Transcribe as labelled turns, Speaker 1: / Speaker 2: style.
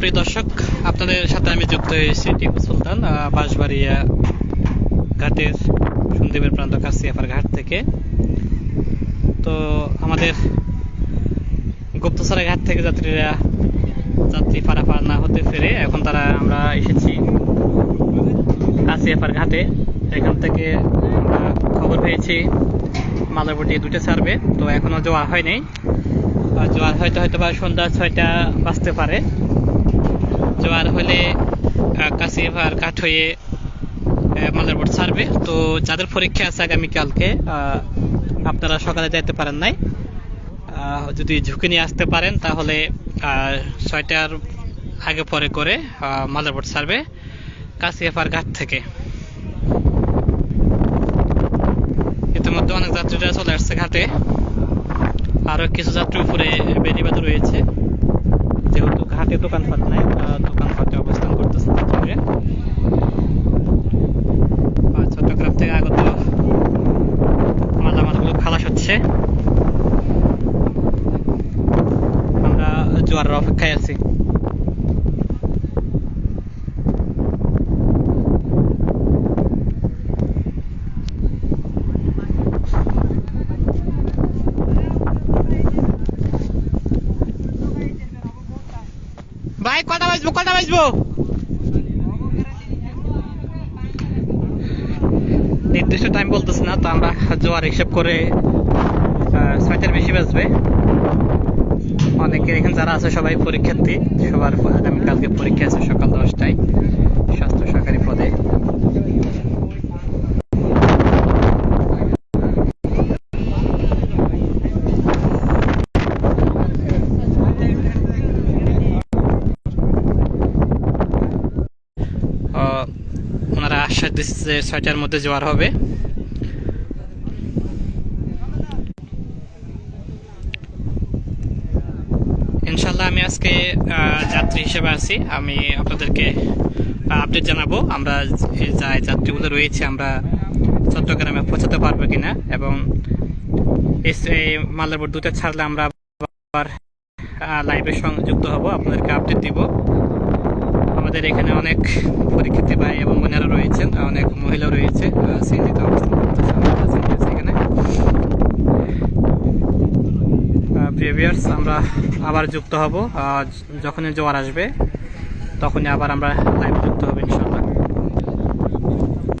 Speaker 1: প্রিয় দর্শক, আপনাদের সাথে আমি যুক্ত হয়েছি টিপু সুলতান বাঁশবাড়িয়া ঘাটের সন্দীপের প্রান্ত কাছিয়াপার ঘাট থেকে। তো আমাদের গুপ্তসরা ঘাট থেকে যাত্রীরা যাত্রী পারাপার না হতে ফিরে এখন তারা আমরা এসেছি কাছিয়াপার ঘাটে। এখান থেকে আমরা খবর পেয়েছি মাদারবোর্ডে দুটো ছাড়বে, তো এখনও জোয়ার হয়নি। জোয়ার হয়তো হয়তো বা সন্ধ্যা ছয়টা বাজতে পারে। হলে কাশিভার কাঠ হয়ে মাদারবোর্ড ছাড়বে। তো যাদের পরীক্ষা আছে আগামীকালকে আপনারা সকালে যাইতে পারেন নাই। যদি ঝুঁকি নিয়ে আসতে পারেন, তাহলে ছয়টার আগে পরে করে মাদারবোর্ড ছাড়বে কাশিয়াপার ঘাট থেকে। ইতিমধ্যে অনেক যাত্রীরা চলে আসছে ঘাটে। আরও কিছু যাত্রী উপরে বেরিবাদ রয়েছে। যেহেতু ঘাটে দোকানপাট নাই দোকান দোকানপাটে অবস্থান করতেছে যাত্রীরা আর চট্টগ্রাম থেকে আগত মালামালগুলো খালাস হচ্ছে। আমরা জোয়ারের অপেক্ষায় আছি। ভাই, কটা বাজবো কটা বাজবো? নির্দিষ্ট টাইম বলতেছে না, তো আমরা জোয়ার হিসেব করে ছয়টার বেশি বাজবে। অনেকে এখানে যারা আছে সবাই পরীক্ষার্থী, সবার আগামীকালকে পরীক্ষা আছে সকাল দশটায়, স্বাস্থ্য সরকারি ওনারা আশ্বাস দিচ্ছে ছয়টার মধ্যে জোয়ার হবে। ইনশাল্লাহ আমি আজকে যাত্রী হিসেবে আছি। আমি আপনাদেরকে আপডেট জানাব। আমরা যে যাত্রীগুলো রয়েছে, আমরা চট্টগ্রামে পৌঁছাতে পারব কিনা এবং মালারপুর দুটো ছাড়লে আমরা আবার লাইভের সঙ্গে যুক্ত হব। আপনাদেরকে আপডেট দিব। আমাদের এখানে অনেক পরীক্ষার্থী ভাই এবং বোনেরা রয়েছেন অনেক মহিলা রয়েছে সিএনজিতে অবস্থান করতেছে এখানে। প্রিয় ভিউয়ার্স আমরা আবার যুক্ত হব যখনই জোয়ার আসবে, তখনই আবার আমরা লাইভ যুক্ত হব